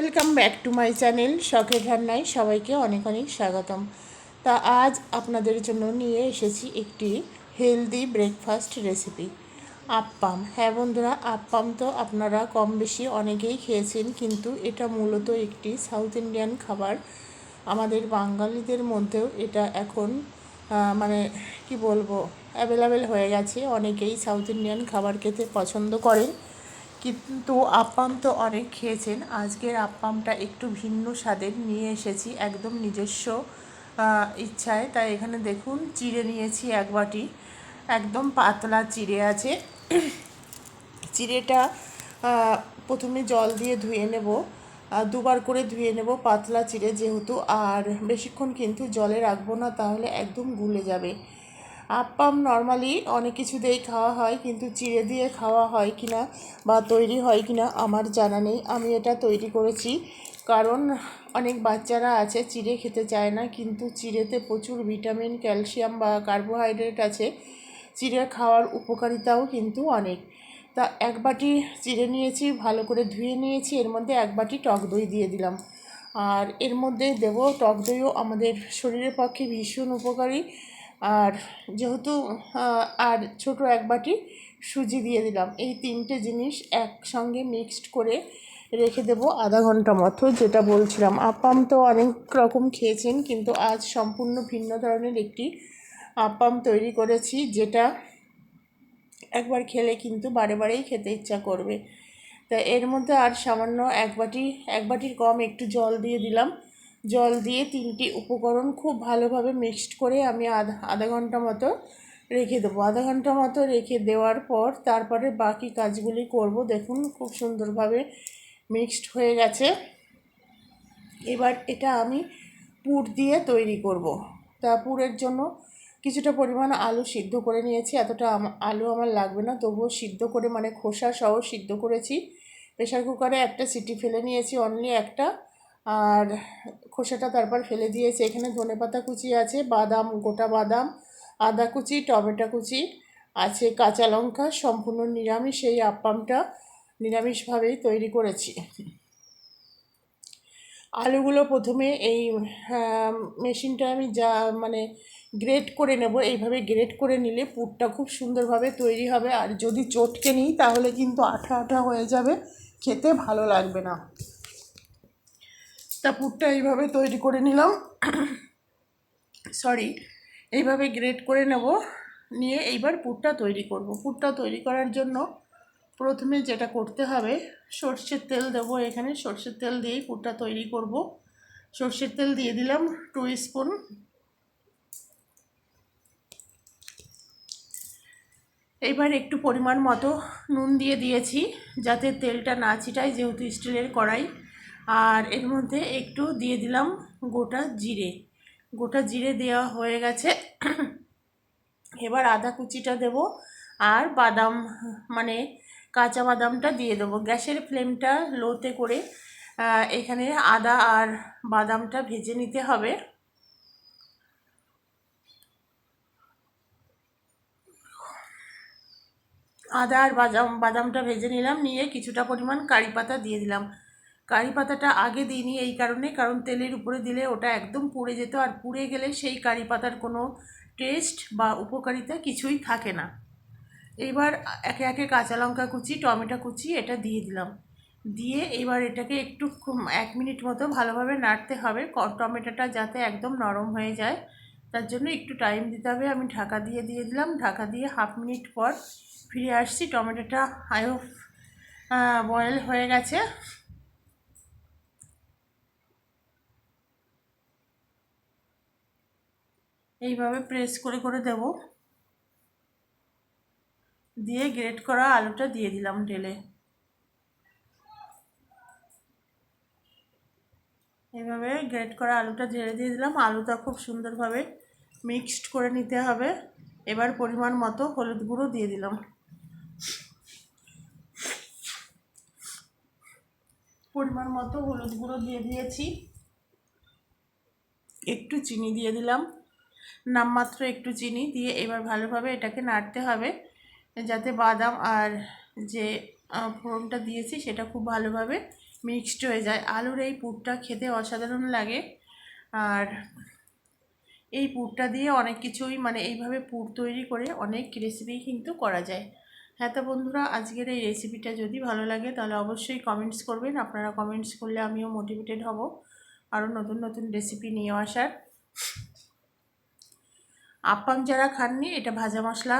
Welcome back to my channel শখের রান্নায় সবাইকে অনেক অনেক স্বাগতম। তা আজ আপনাদের জন্য নিয়ে এসেছি একটি হেলদি ব্রেকফাস্ট রেসিপি আপ্পাম। হ্যাঁ বন্ধুরা, আপ্পাম তো আপনারা কম বেশি অনেকেই খেয়েছেন, কিন্তু এটা মূলত একটি সাউথ ইন্ডিয়ান খাবার। আমাদের বাঙালিদের মধ্যেও এটা এখন মানে কি বলব অ্যাভেলেবেল হয়ে গেছে। অনেকেই সাউথ ইন্ডিয়ান খাবার খেতে পছন্দ করেন। কিন্তু আপ্পাম তো অনেক খেয়েছেন। আজকের আপ্পামটা একটু ভিন্ন স্বাদের নিয়ে এসেছি একদম নিজস্ব ইচ্ছায়। তাই এখানে দেখুন, চিড়ে নিয়েছি এক বাটি। একদম পাতলা চিড়ে আছে। চিড়েটা প্রথমে জল দিয়ে ধুয়ে নেব। দুবার করে ধুয়ে নেব পাতলা চিড়ে যেহেতু। আর বেশিক্ষণ কিন্তু জলে রাখব না, তাহলে একদম গুলে যাবে। আপ্পাম নর্মালি অনেক কিছু দিয়েই খাওয়া হয়, কিন্তু চিড়ে দিয়ে খাওয়া হয় কি না বা তৈরি হয় কি না আমার জানা নেই। আমি এটা তৈরি করেছি কারণ অনেক বাচ্চারা আছে, চিড়ে খেতে চায় না, কিন্তু চিড়েতে প্রচুর ভিটামিন, ক্যালসিয়াম বা কার্বোহাইড্রেট আছে। চিড়ে খাওয়ার উপকারিতাও কিন্তু অনেক। তা এক বাটি চিড়ে নিয়েছি, ভালো করে ধুয়ে নিয়েছি, এর মধ্যে এক বাটি টক দই দিয়ে দিলাম। আর এর মধ্যে দেব টক দইও আমাদের শরীরের পক্ষে ভীষণ উপকারী। আর যেহেতু আর ছোট এক বাটি সুজি দিয়ে দিলাম। এই তিনটে জিনিস একসঙ্গে মিক্সড করে রেখে দেবো আধা ঘণ্টা মতো, যেটা বলছিলাম। আপাম তো অনেক রকম খেয়েছেন, কিন্তু আজ সম্পূর্ণ ভিন্ন ধরনের একটি আপাম তৈরি করেছি, যেটা একবার খেলে কিন্তু বারে বারেই খেতে ইচ্ছা করবে। তা এর মধ্যে আর সামান্য এক বাটি, এক বাটির কম একটু জল দিয়ে দিলাম। জল দিয়ে তিনটি উপকরণ খুব ভালোভাবে মিক্সড করে আমি আধা আধা ঘণ্টা মতো রেখে দেবো। আধা ঘণ্টা মতো রেখে দেওয়ার পর তারপরে বাকি কাজগুলি করব। দেখুন, খুব সুন্দরভাবে মিক্সড হয়ে গেছে। এবার এটা আমি পুর দিয়ে তৈরি করব। তা পুরের জন্য কিছুটা পরিমাণ আলু সিদ্ধ করে নিয়েছি। এতটা আলু আমার লাগবে না, তবুও সিদ্ধ করে মানে খোসা সহ সিদ্ধ করেছি। প্রেশার কুকারে একটা সিটি ফেলে নিয়েছি অনলি একটা। আর খোসাটা তারপর ফেলে দিয়েছি। এখানে ধনেপাতা কুচি আছে, বাদাম, গোটা বাদাম, আদা কুচি, টমেটো কুচি আছে, কাঁচা লঙ্কা, সম্পূর্ণ নিরামিষ। এই আপ্পামটা নিরামিষভাবেই তৈরি করেছি। আলুগুলো প্রথমে এই মেশিনটা আমি যা মানে গ্রেট করে নেব। এইভাবে গ্রেট করে নিলে পুরটা খুব সুন্দরভাবে তৈরি হবে। আর যদি চটকে নিই, তাহলে কিন্তু আঠা আঠা হয়ে যাবে। খেতে ভালো লাগবে না। তা এইভাবে তৈরি করে নিলাম। সরি এইভাবে গ্রেট করে নেব। নিয়ে এইবার পুরটা তৈরি করব। পুরটা তৈরি করার জন্য প্রথমে যেটা করতে হবে, সর্ষের তেল দেবো এখানে। সর্ষের তেল দিয়েই পুরটা তৈরি করব। সর্ষের তেল দিয়ে দিলাম টু স্পুন এইবার একটু পরিমাণ মতো নুন দিয়ে দিয়েছি, যাতে তেলটা না ছিটায়, যেহেতু স্টিলের কড়াই। আর এর মধ্যে একটু দিয়ে দিলাম গোটা জিরে। গোটা জিরে দেওয়া হয়ে গেছে। এবার আদা কুচিটা দেব আর বাদাম মানে কাঁচা বাদামটা দিয়ে দেবো। গ্যাসের ফ্লেমটা লোতে করে এখানে আদা আর বাদামটা ভেজে নিতে হবে। আদা আর বাদাম, বাদামটা ভেজে নিলাম, নিয়ে কিছুটা পরিমাণ কারি পাতা দিয়ে দিলাম। কারি পাতাটা আগে দিইনি এই কারণে, কারণ তেলের উপরে দিলে ওটা একদম পুড়ে যেত আর পুড়ে গেলে সেই কারি পাতার কোনো টেস্ট বা উপকারিতা কিছুই থাকে না। এইবার একে একে কাঁচা লঙ্কা কুচি, টমেটো কুচি এটা দিয়ে দিলাম। দিয়ে এবার এটাকে একটু এক মিনিট মতো ভালোভাবে নাড়তে হবে। টমেটোটা যাতে একদম নরম হয়ে যায়, তার জন্য একটু টাইম দিতে হবে। আমি ঢাকা দিয়ে দিয়ে দিলাম। ঢাকা দিয়ে হাফ মিনিট পর ফিরে আসছি। টমেটোটা আয়ো বয়েল হয়ে গেছে। এইভাবে প্রেস করে করে দেব। দিয়ে গ্রেট করা আলুটা দিয়ে দিলাম ঢেলে এইভাবে গ্রেট করা আলুটা ঢেলে দিয়ে দিলাম। আলুটা খুব সুন্দরভাবে মিক্সড করে নিতে হবে। এবার পরিমাণ মতো হলুদ গুঁড়ো দিয়ে দিলাম। পরিমাণ মতো হলুদ গুঁড়ো দিয়ে দিয়েছি। একটু চিনি দিয়ে দিলাম। নামমাত্র একটু চিনি দিয়ে এবার ভালোভাবে এটাকে নাড়তে হবে, যাতে বাদাম আর যে ফোড়নটা দিয়েছি সেটা খুব ভালোভাবে মিক্সড হয়ে যায়। আলুর এই পুরটা খেতে অসাধারণ লাগে। আর এই পুরটা দিয়ে অনেক কিছুই মানে এইভাবে পুর তৈরি করে অনেক রেসিপি কিন্তু করা যায়। হ্যাঁ তো বন্ধুরা, আজকের এই রেসিপিটা যদি ভালো লাগে, তাহলে অবশ্যই কমেন্টস করবেন। আপনারা কমেন্টস করলে আমিও মোটিভেটেড হব আরও নতুন নতুন রেসিপি নিয়ে আসার। আপ্পাম যারা খাননি, এটা ভাজা মশলা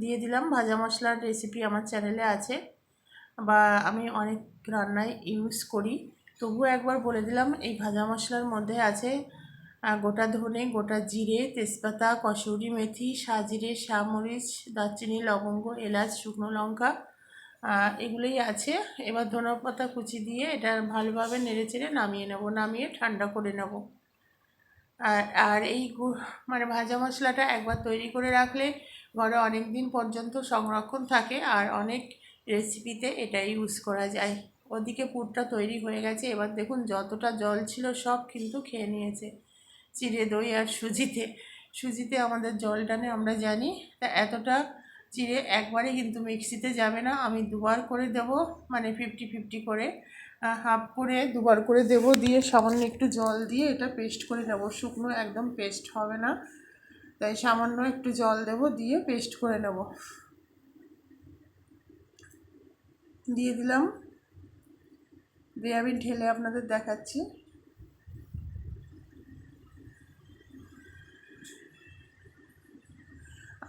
দিয়ে দিলাম। ভাজা মশলার রেসিপি আমার চ্যানেলে আছে বা আমি অনেক রান্নায় ইউজ করি। তবুও একবার বলে দিলাম, এই ভাজা মশলার মধ্যে আছে গোটা ধনে, গোটা জিরে, তেজপাতা, কসুরি মেথি, সাজিরে সামরিচ দারচিনি, লবঙ্গ, এলাচ, শুকনো লঙ্কা এগুলোই আছে। এবার ধনে পাতা কুচি দিয়ে এটা ভালোভাবে নেড়ে চেড়ে নামিয়ে নেব, নামিয়ে ঠান্ডা করে নেব। আর আর এই মানে ভাজা মশলাটা একবার তৈরি করে রাখলে ঘরে অনেক দিন পর্যন্ত সংরক্ষণ থাকে আর অনেক রেসিপিতে এটা ইউজ করা যায়। ওদিকে পুরটা তৈরি হয়ে গেছে। এবার দেখুন যতটা জল ছিল সব কিন্তু খেয়ে নিয়েছে চিড়ে দই আর সুজিতে। সুজিতে আমাদের জল টানে, আমরা জানি। তা এতটা চিড়ে একবারে কিন্তু মিক্সিতে যাবে না। আমি দুবার করে দেব মানে ফিফটি ফিফটি করে। হাফ করে, দুবার করে দেব, দিয়ে সামান্য একটু জল দিয়ে এটা পেস্ট করে নেব। শুকনো একদম পেস্ট হবে না, তাই সামান্য একটু জল দেব, দিয়ে পেস্ট করে নেব। দিয়ে দিলাম। দিয়ে আমি ঢেলে আপনাদের দেখাচ্ছি।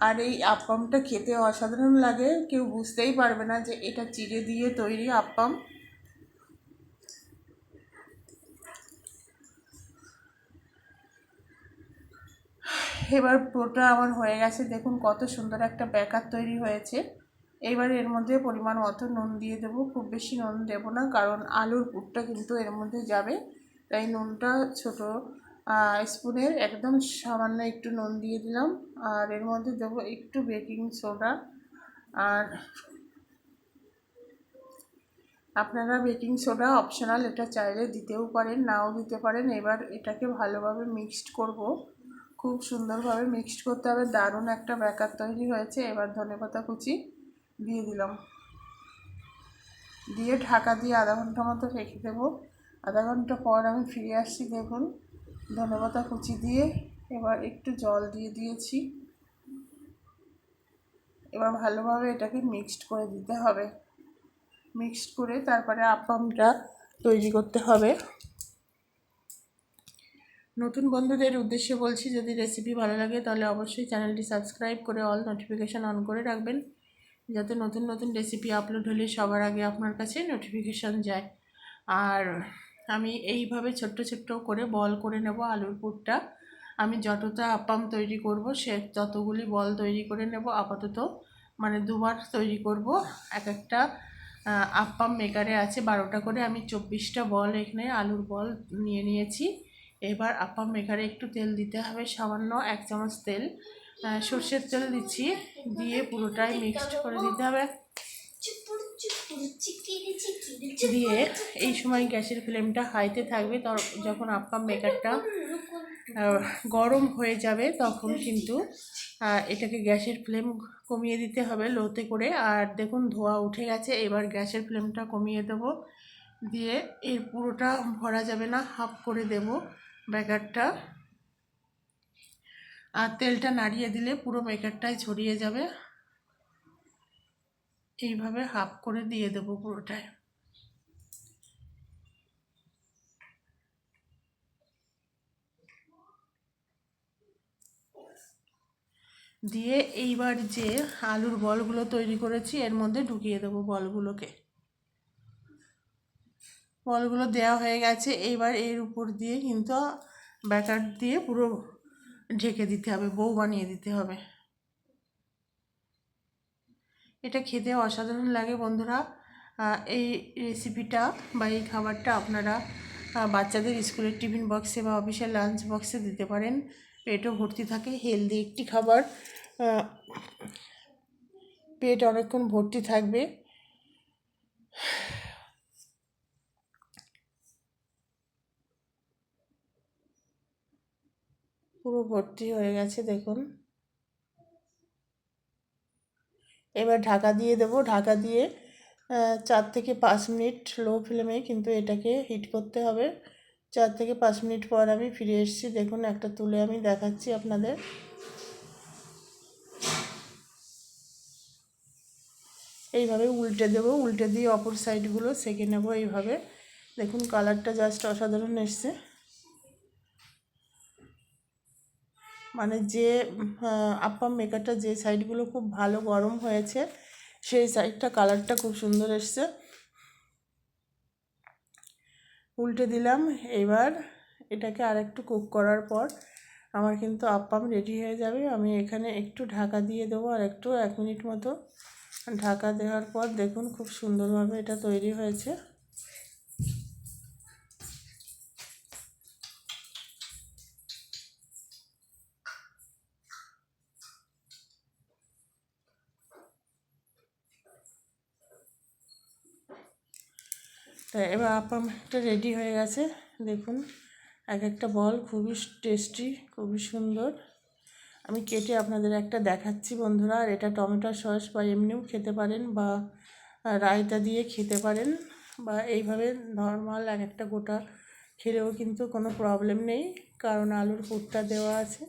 আর এই আপ্পামটা খেতে অসাধারণ লাগে, কেউ বুঝতেই পারবে না যে এটা চিড়ে দিয়ে তৈরি আপ্পাম এবার পুরোটা আমার হয়ে গেছে। দেখুন কত সুন্দর একটা ব্যাকার তৈরি হয়েছে। এইবার এর মধ্যে পরিমাণ মতো নুন দিয়ে দেবো। খুব বেশি নুন দেবো না, কারণ আলুর পুরটা কিন্তু এর মধ্যে যাবে। তাই নুনটা ছোট স্পুনের একদম সামান্য একটু নুন দিয়ে দিলাম। আর এর মধ্যে দেবো একটু বেকিং সোডা আর আপনারা বেকিং সোডা অপশনাল এটা চাইলে দিতেও পারেন, নাও দিতে পারেন। এবার এটাকে ভালোভাবে মিক্সড করব। খুব সুন্দরভাবে মিক্সড করতে হবে। দারুণ একটা ব্যাকার তৈরি হয়েছে। এবার ধনেপাতা কুচি দিয়ে দিলাম। দিয়ে ঢাকা দিয়ে আধা ঘণ্টা মতো রেখে দেবো। আধা ঘণ্টা পর আমি ফিরে আসছি, দেখুন। ধনেপাতা কুচি দিয়ে এবার একটু জল দিয়ে দিয়েছি। এবার ভালোভাবে এটাকে মিক্সড করে দিতে হবে। মিক্সড করে তারপরে আপামটা তৈরি করতে হবে। নতুন বন্ধুদের উদ্দেশ্যে বলছি, যদি রেসিপি ভালো লাগে তাহলে অবশ্যই চ্যানেলটি সাবস্ক্রাইব করে অল নোটিফিকেশান অন করে রাখবেন। যাতে নতুন নতুন রেসিপি আপলোড হলে সবার আগে আপনার কাছে নোটিফিকেশান যায়। আর আমি এইভাবে ছোট্ট ছোট্ট করে বল করে নেব আলুর পুরটা। আমি যতটা আপাম তৈরি করব, সে ততগুলি বল তৈরি করে নেব। আপাতত মানে দুবার তৈরি করব। এক একটা আপ্পাম মেকারে আছে বারোটা করে। আমি চব্বিশটা বল এখানে আলুর বল নিয়ে নিয়েছি। এবার আপ্পাম মেকারে একটু তেল দিতে হবে, সামান্য এক চামচ তেল। সর্ষের তেল দিচ্ছি, দিয়ে পুরোটাই মিক্সড করে দিতে হবে। দিয়ে এই সময় গ্যাসের ফ্লেমটা হাইতে থাকবে যখন আপ্পাম মেকারটা গরম হয়ে যাবে, তখন কিন্তু এটাকে গ্যাসের ফ্লেম কমিয়ে দিতে হবে লোতে করে। আর দেখুন, ধোয়া উঠে গেছে, এবার গ্যাসের ফ্লেমটা কমিয়ে দেব। দিয়ে এর পুরোটা ভরা যাবে না, হাফ করে দেব। ব্যাগারটা আর তেলটা নাড়িয়ে দিলে পুরো মেকারটাই ছড়িয়ে যাবে। এইভাবে হাফ করে দিয়ে দেবো পুরোটায় দিয়ে এইবার যে আলুর বলগুলো তৈরি করেছি, এর মধ্যে ঢুকিয়ে দেবো বলগুলোকে। বলগুলো দেওয়া হয়ে গেছে। এইবার এর উপর দিয়ে কিন্তু ব্যাটার দিয়ে পুরো ঢেকে দিতে হবে, বউ বানিয়ে দিতে হবে। এটা খেতে অসাধারণ লাগে বন্ধুরা। এই রেসিপিটা বা এই খাবারটা আপনারা বাচ্চাদের স্কুলের টিফিন বক্সে বা অফিসের লাঞ্চ বক্সে দিতে পারেন। পেটও ভর্তি থাকে হেলদি একটি খাবার। পেট অনেকক্ষণ ভর্তি থাকবে। পুরো ভর্তি হয়ে গেছে, দেখুন। এবার ঢাকা দিয়ে দেব। ঢাকা দিয়ে চার থেকে পাঁচ মিনিট লো ফ্লেমে কিন্তু এটাকে হিট করতে হবে। চার থেকে পাঁচ মিনিট পর আমি ফিরে এসেছি। দেখুন, একটা তুলে আমি দেখাচ্ছি আপনাদের। এইভাবে উল্টে দেবো, উল্টে দিয়ে অপর সাইডগুলো সেঁকে নেব এইভাবে। দেখুন কালারটা জাস্ট অসাধারণ এসছে। মানে যে আহ, আপ্পাম মেকারটা যে সাইডগুলো খুব ভালো গরম হয়েছে সেই সাইডটা কালারটা খুব সুন্দর এসছে। উল্টে দিলাম এবার এটাকে আরেকটু কুক করার পর আমার কিন্তু আপ্পাম রেডি হয়ে যাবে। আমি এখানে একটু ঢাকা দিয়ে দেবো আর একটু এক মিনিট মতো। ঢাকা দেওয়ার পর দেখুন খুব সুন্দরভাবে এটা তৈরি হয়েছে। তা এবার আপ্পামটা রেডি হয়ে গেছে। দেখুন এক একটা বল খুবই টেস্টি খুবই সুন্দর। আমি কেটে আপনাদের একটা দেখাচ্ছি বন্ধুরা, আর এটা টমেটো সস বা এমনিও খেতে পারেন বা রায়তা দিয়ে খেতে পারেন বা এইভাবে নর্মাল এক একটা গোটা খেলেও কিন্তু কোনো প্রবলেম নেই, কারণ আলুর পুরটা দেওয়া আছে।